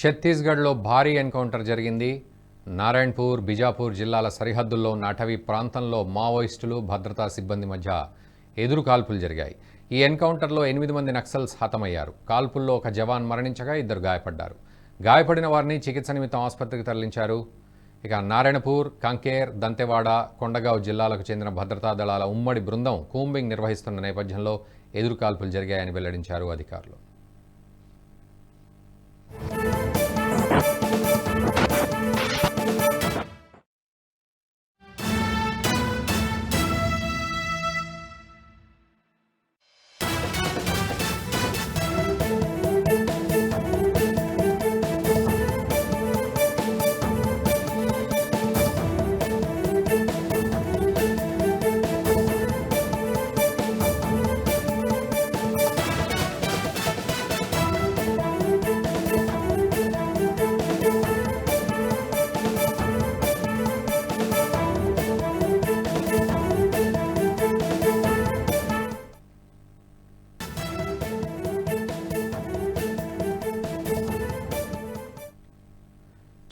ఛత్తీస్గఢ్లో భారీ ఎన్కౌంటర్ జరిగింది. నారాయణపూర్ బిజాపూర్ జిల్లాల సరిహద్దుల్లో ఉన్న అటవీ ప్రాంతంలో మావోయిస్టులు భద్రతా సిబ్బంది మధ్య ఎదురు కాల్పులు జరిగాయి. ఈ ఎన్కౌంటర్లో ఎనిమిది మంది నక్సల్స్ హతమయ్యారు. కాల్పుల్లో ఒక జవాన్ మరణించగా ఇద్దరు గాయపడ్డారు. గాయపడిన వారిని చికిత్స నిమిత్తం ఆసుపత్రికి తరలించారు. ఇక నారాయణపూర్ కంకేర్ దంతెవాడ కొండగావ్ జిల్లాలకు చెందిన భద్రతా దళాల ఉమ్మడి బృందం కూంబింగ్ నిర్వహిస్తున్న నేపథ్యంలో ఎదురు కాల్పులు జరిగాయని వెల్లడించారు అధికారులు.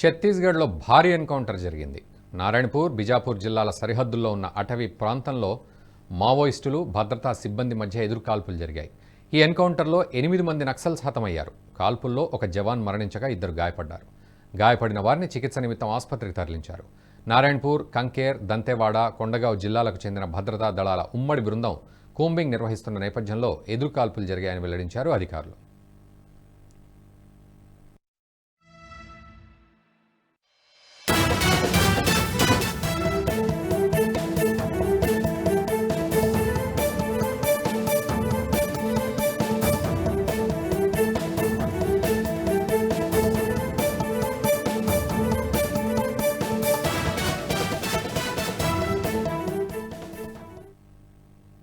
ఛత్తీస్గఢ్లో భారీ ఎన్కౌంటర్ జరిగింది. నారాయణపూర్ బిజాపూర్ జిల్లాల సరిహద్దుల్లో ఉన్న అటవీ ప్రాంతంలో మావోయిస్టులు భద్రతా సిబ్బంది మధ్య ఎదురుకాల్పులు జరిగాయి. ఈ ఎన్కౌంటర్లో ఎనిమిది మంది నక్సల్స్ హతమయ్యారు కాల్పుల్లో ఒక జవాన్ మరణించగా ఇద్దరు గాయపడ్డారు. గాయపడిన వారిని చికిత్స నిమిత్తం ఆసుపత్రికి తరలించారు. నారాయణపూర్ కంకేర్ దంతేవాడ కొండగావ్ జిల్లాలకు చెందిన భద్రతా దళాల ఉమ్మడి బృందం కూంబింగ్ నిర్వహిస్తున్న నేపథ్యంలో ఎదురుకాల్పులు జరిగాయని వెల్లడించారు అధికారులు.